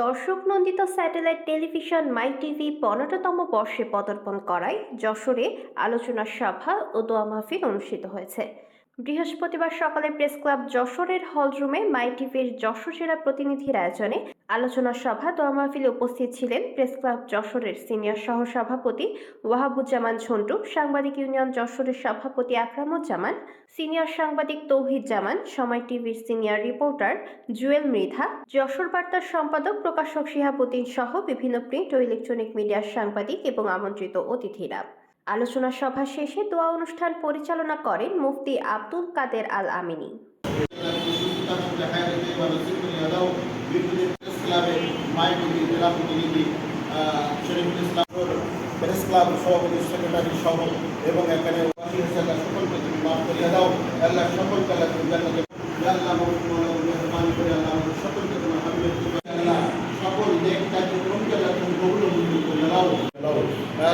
দর্শক নন্দিত satellite television my TV পনেরোতম বর্ষে পদার্পণ করায় যশোরে আলোচনা সভা ও দোয়া মাহফিল অনুষ্ঠিত হয়েছে। বৃহস্পতিবার সকালে প্রেস ক্লাব যশোরের হলরুমে মাই টিভির যশোর জেলা প্রতিনিধির আয়োজনে আলোচনা সভা দোয়া মাহফিলে উপস্থিত ছিলেন প্রেস ক্লাব যশোরের সিনিয়র সহ সভাপতি ওয়াহাবুজ্জামান ঝন্টু, সাংবাদিক ইউনিয়ন যশোরের সভাপতি আকরামুজ্জামান, সিনিয়র সাংবাদিক তৌহিদ জামান সময় টিভির সিনিয়র রিপোর্টার জুয়েল মৃধা, যশোর বার্তার সম্পাদক প্রকাশক শিহাবুদ্দিন সহ বিভিন্ন প্রিন্ট ও ইলেকট্রনিক মিডিয়ার সাংবাদিক এবং আমন্ত্রিত অতিথিরা। আলোচনা সভা শেষে দোয়া অনুষ্ঠান পরিচালনা করেন মুফতি আব্দুল কাদের আল আমিনী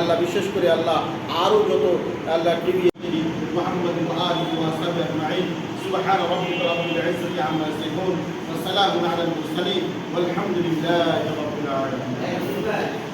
আল্লাহ বিশেষ করে আল্লাহ আরও যত আল্লাহ টিভি محمد وآله وصحبه أجمعين سبحان ربك رب العزة عما يصفون وسلام على المرسلين والحمد لله رب العالمين